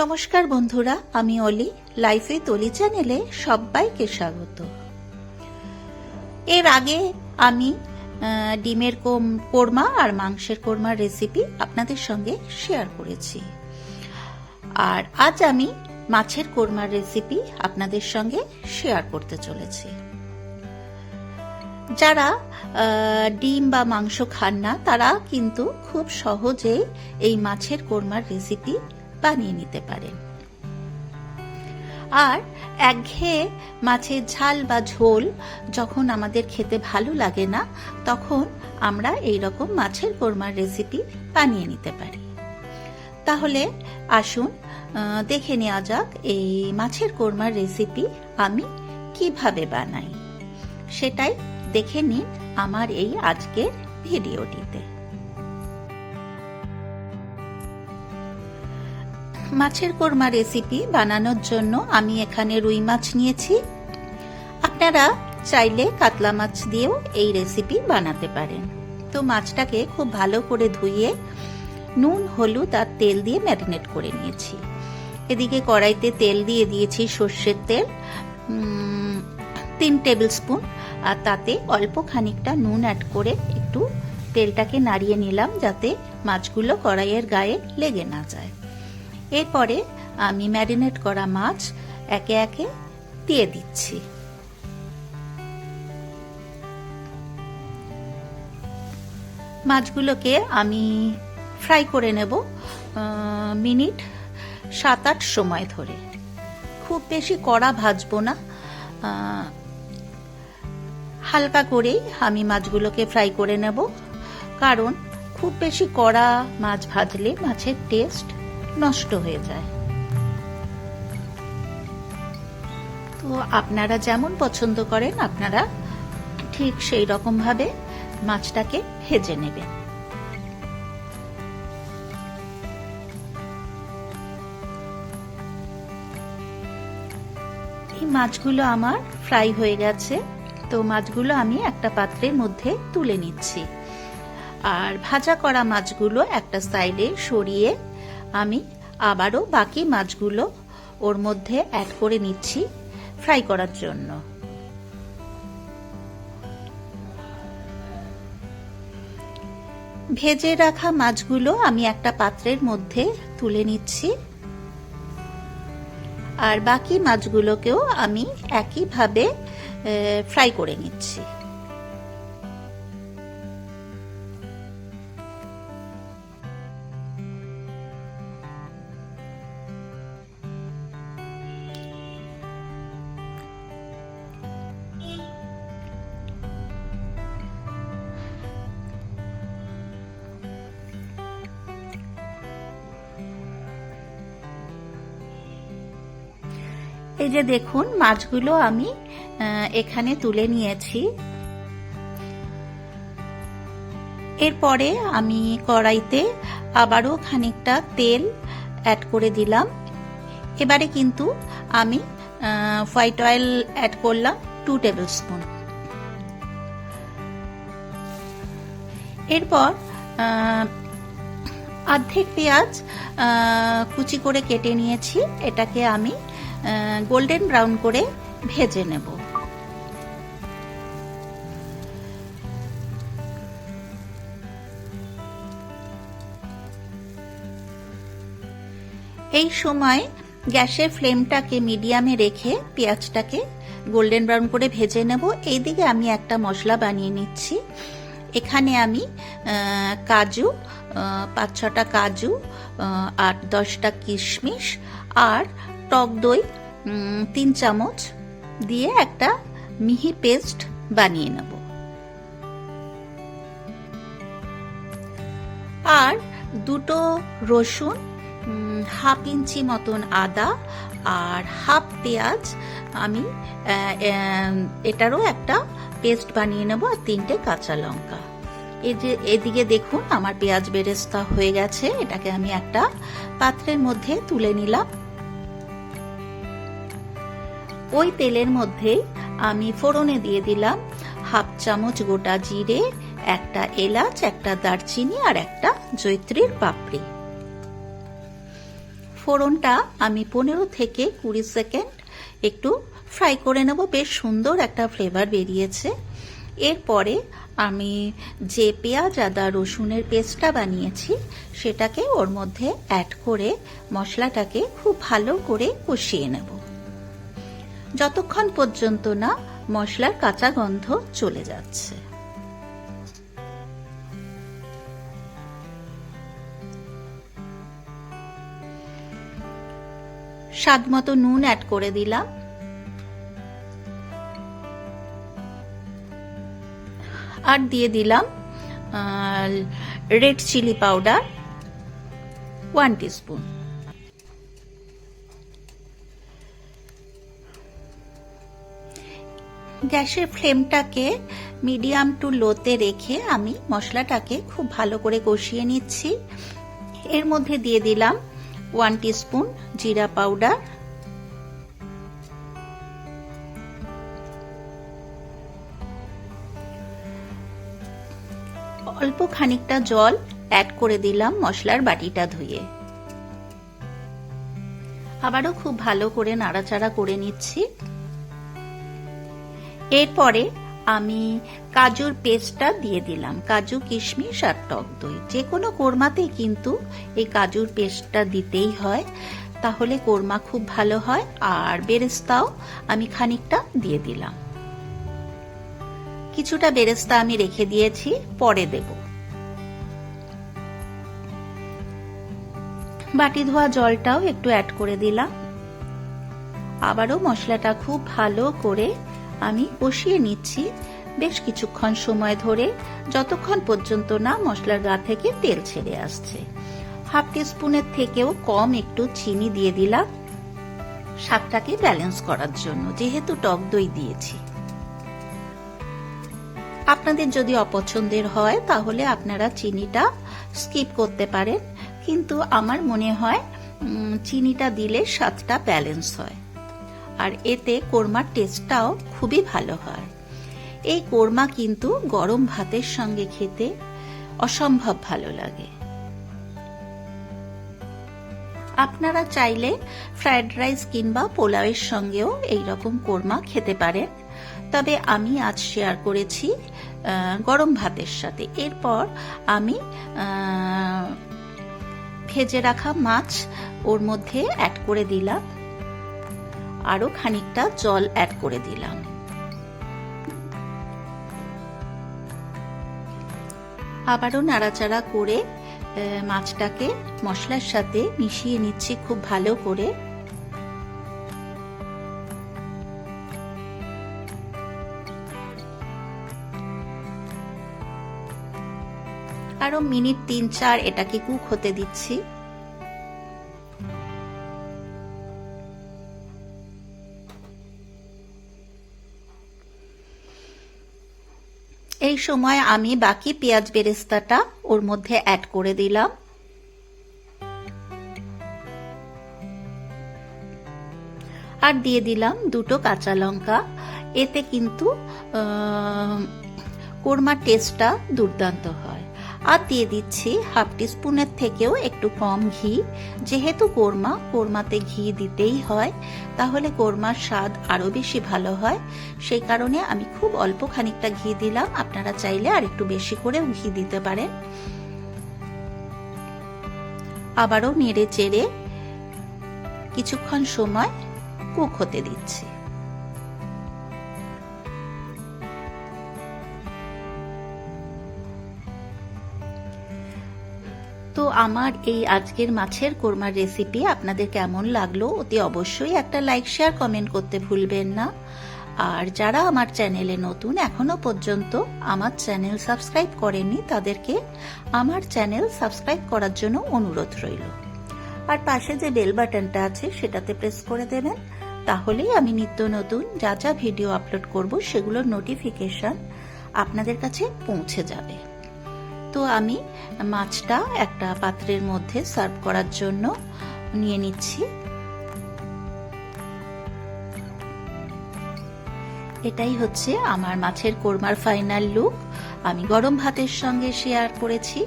নমস্কার বন্ধুরা, আমি অলি লাইফে তলি চ্যানেলে সবাইকে স্বাগত। এর আগে আমি ডিমের কোরমা আর মাংসের কোরমার রেসিপি আপনাদের সঙ্গে শেয়ার করেছি। আর আজ আমি মাছের কোরমার রেসিপি আপনাদের সঙ্গে শেয়ার করতে চলেছি। যারা ডিম বা মাংস খান না, তারা কিন্তু খুব সহজেই এই মাছের কোরমার রেসিপি বানিয়ে নিতে পারেন আর একঘেয়ে মাছের ঝাল বা ঝোল যখন আমাদের খেতে ভালো লাগে না, তখন আমরা এই রকম মাছের কোরমার রেসিপি বানিয়ে নিতে পারি। তাহলে আসুন দেখে নেওয়া যাক এই মাছের কোরমার রেসিপি আমি কীভাবে বানাই। সেটাই দেখে নিন আমার এই আজকের ভিডিওটিতে মাছের কোরমা রেসিপি বানানোর জন্য আমি এখানে রুই মাছ নিয়েছি। আপনারা চাইলে কাতলা মাছ দিয়েও এই রেসিপি বানাতে পারেন। তো মাছটাকে খুব ভালো করে ধুয়ে নুন, হলুদ আর তেল দিয়ে ম্যারিনেট করে নিয়েছি। এদিকে কড়াইতে তেল দিয়ে দিয়েছি সর্ষের তেল তিন টেবিল স্পুন আর তাতে অল্প খানিকটা নুন অ্যাড করে একটু তেলটাকে নাড়িয়ে নিলাম যাতে মাছগুলো কড়াইয়ের গায়ে লেগে না যায়। এরপরে আমি ম্যারিনেট করা মাছ একে একে দিয়ে দিচ্ছি। মাছগুলোকে আমি ফ্রাই করে নেব মিনিট সাত আট সময় ধরে। খুব বেশি কড়া ভাজবো না। হালকা করেই আমি মাছগুলোকে ফ্রাই করে নেব, কারণ খুব বেশি কড়া মাছ ভাজলে মাছের টেস্ট নষ্ট হয়ে যায়। তো আপনারা যেমন পছন্দ করেন, আপনারা ঠিক সেই রকম ভাবে মাছটাকে ভেজে নেবেন। এই মাছগুলো আমার ফ্রাই হয়ে গেছে। তো মাছগুলো আমি একটা পাত্রের মধ্যে তুলে নিচ্ছি। আর ভাজা করা মাছগুলো একটা সাইডে সরিয়ে আমি আবারও বাকি মাছগুলো ওর মধ্যে অ্যাড করে নিচ্ছি ফ্রাই করার জন্য। ভেজে রাখা মাছগুলো আমি একটা পাত্রের মধ্যে তুলে নিচ্ছি। আর বাকি মাছগুলোকেও আমি একইভাবে ফ্রাই করে নিচ্ছি। এই যে দেখুন, মাছগুলো আমি এখানে তুলে নিয়েছি। এরপরে আমি কড়াইতে আবারও খানিকটা তেল অ্যাড করে দিলাম। এবারে কিন্তু আমি হোয়াইট অয়েল অ্যাড করলাম টু টেবিল স্পুন এরপর অর্ধেক পেঁয়াজ কুচি করে কেটে নিয়েছি। এটাকে আমি গোল্ডেন ব্রাউন করে ভেজে নেব। এই সময় গ্যাসের ফ্লেমটাকে মিডিয়ামে রেখে পেঁয়াজটাকে গোল্ডেন ব্রাউন করে ভেজে নেব। এইদিকে আমি একটা মশলা বানিয়ে নিচ্ছি। এখানে আমি কাজু পাঁচ ছটা কাজু আর দশটা কিশমিশ আর টক দই তিন চামচ দিয়ে একটা মিহি পেস্ট বানিয়ে নেব। আর দুটো রসুন হাফ ইঞ্চি মতন আদা আর হাফ পেঁয়াজ আমি এটারও একটা পেস্ট বানিয়ে নেব আর তিনটে কাঁচা লঙ্কা। এই যে, এদিকে দেখুন আমার পেঁয়াজ বেরেস্তা হয়ে গেছে, এটাকে আমি একটা পাত্রের মধ্যে তুলে নিলাম। ওই তেলের মধ্যে আমি ফোড়নে দিয়ে দিলাম হাফ চামচ গোটা জিরে, একটা এলাচ, একটা দারচিনি আর একটা জৈত্রীর পাপড়ি। ফোড়নটা আমি পনেরো থেকে কুড়ি সেকেন্ড একটু ফ্রাই করে নেব, বেশ সুন্দর একটা ফ্লেভার বেরিয়েছে। এরপরে আমি যে পেঁয়াজ, আদা, রসুনের পেস্টটা বানিয়েছি, সেটাকে ওর মধ্যে অ্যাড করে মশলাটাকে খুব ভালো করে কষিয়ে নেব। যতক্ষণ পর্যন্ত না মশলার কাঁচা গন্ধ চলে যাচ্ছে। স্বাদ মতো নুন অ্যাড করে দিলাম। আর দিয়ে দিলাম red chilli powder, one teaspoon. গ্যাসের ফ্লেমটাকে মিডিয়াম টু লোতে রেখে আমি মশলাটাকে খুব ভালো করে কষিয়ে নিচ্ছি। এর মধ্যে দিয়ে দিলাম ওয়ান টিস্পুন জিরা পাউডার। অল্প খানিকটা জল অ্যাড করে দিলাম মশলার বাটিটা ধুয়ে। আবারও খুব ভালো করে নাড়াচাড়া করে নিচ্ছি। এরপরে আমি কাজুর পেস্টটা দিয়ে দিলাম। কাজু, কিশমিশ আর টক দই। যে কোনো কোরমাতেই কিন্তু এই কাজুর পেস্টটা দিতেই হয়। তাহলে কোরমা খুব ভালো হয় আর বেরেস্তাও আমি খানিকটা দিয়ে দিলাম। কিছুটা বেরেস্তা আমি রেখে দিয়েছি, পরে দেব। বাটি ধোয়া জলটাও একটু অ্যাড করে দিলাম। আবারও মশলাটা খুব ভালো করে আমি কষিয়ে নিচ্ছি বেশ কিছুক্ষণ সময় ধরে, যতক্ষণ পর্যন্ত না মশলার গা থেকে তেল ছেড়ে আসছে। হাফ টিস্পুনের থেকেও কম একটু চিনি দিয়ে দিলাম স্বাদটাকে ব্যালেন্স করার জন্য, যেহেতু টক দই দিয়েছি। আপনাদের যদি অপছন্দের হয়, তাহলে আপনারা চিনিটা স্কিপ করতে পারেন, কিন্তু আমার মনে হয় চিনিটা দিলে স্বাদটা ব্যালেন্স হয়। আর এতে কোরমার টেস্টটাও খুবই ভালো হয়। এই কোরমা কিন্তু গরম ভাতের সঙ্গে খেতে অসম্ভব ভালো লাগে। আপনারা চাইলে ফ্রায়েড রাইস কিংবা পোলাওয়ের সঙ্গেও এই রকম কোরমা খেতে পারেন। তবে আমি আজ শেয়ার করেছি গরম ভাতের সাথে। এরপর আমি ভেজে রাখা মাছ ওর মধ্যে অ্যাড করে দিলাম। আরও খানিকটা জল অ্যাড করে দিলাম। আবারও নাড়াচাড়া করে মাছটাকে মশলার সাথে মিশিয়ে নিচ্ছি খুব ভালো করে। আরও মিনিট তিন চার এটাকে কুক হতে দিচ্ছি। এই সময় আমি বাকি পেঁয়াজ বেরেস্তাটা ওর মধ্যে অ্যাড করে দিলাম। আর দিয়ে দিলাম দুটো কাঁচা লঙ্কা। এতে কিন্তু কোরমার টেস্টটা দুর্দান্ত হয়। আর দিয়ে দিচ্ছি হাফ টিস্পুনের থেকেও একটু কম ঘি। যেহেতু কোরমা, কোরমাতে ঘি দিতেই হয়, তাহলে কোরমার স্বাদ আরও বেশি ভালো হয়। সেই কারণে আমি খুব অল্প খানিকটা ঘি দিলাম। আপনারা চাইলে আর একটু বেশি করেও ঘি দিতে পারেন। আবারও নেড়ে চেড়ে কিছুক্ষণ সময় কুক হতে দিচ্ছি। তো আমার এই আজকের মাছের কোরমার রেসিপি আপনাদের কেমন লাগল অতি অবশ্যই একটা লাইক শেয়ার কমেন্ট করতে ভুলবেন না। আর যারা আমার চ্যানেলে নতুন, এখনও পর্যন্ত আমার চ্যানেল সাবস্ক্রাইব করেননি, তাদেরকে আমার চ্যানেল সাবস্ক্রাইব করার জন্য অনুরোধ রইল। আর পাশে যে বেল বাটনটা আছে, সেটাতে প্রেস করে দেবেন। তাহলেই আমি নিত্য নতুন যা যা ভিডিও আপলোড করব, সেগুলোর নোটিফিকেশন আপনাদের কাছে পৌঁছে যাবে। তো আমি মাছটা একটা পাত্রের মধ্যে সার্ভ করার জন্য নিয়ে নিচ্ছি। এটাই হচ্ছে আমার মাছের কোরমার ফাইনাল লুক। আমি গরম ভাতের সঙ্গে শেয়ার করেছি।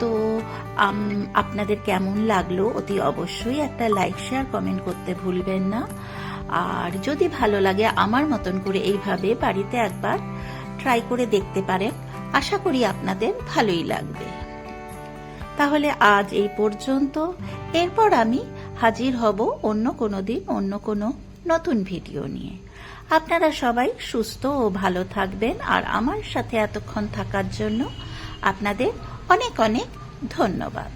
তো আপনাদের কেমন লাগল অতি অবশ্যই একটা লাইক, শেয়ার, কমেন্ট করতে ভুলবেন না। আর যদি ভালো লাগে আমার মতন করে এইভাবে বাড়িতে একবার ট্রাই করে দেখতে পারেন। আশা করি আপনাদের ভালোই লাগবে। তাহলে আজ এই পর্যন্ত। এরপর আমি হাজির হব অন্য কোনো দিন, অন্য কোনো নতুন ভিডিও নিয়ে। আপনারা সবাই সুস্থ ও ভালো থাকবেন। আর আমার সাথে এতক্ষণ থাকার জন্য আপনাদের অনেক অনেক ধন্যবাদ।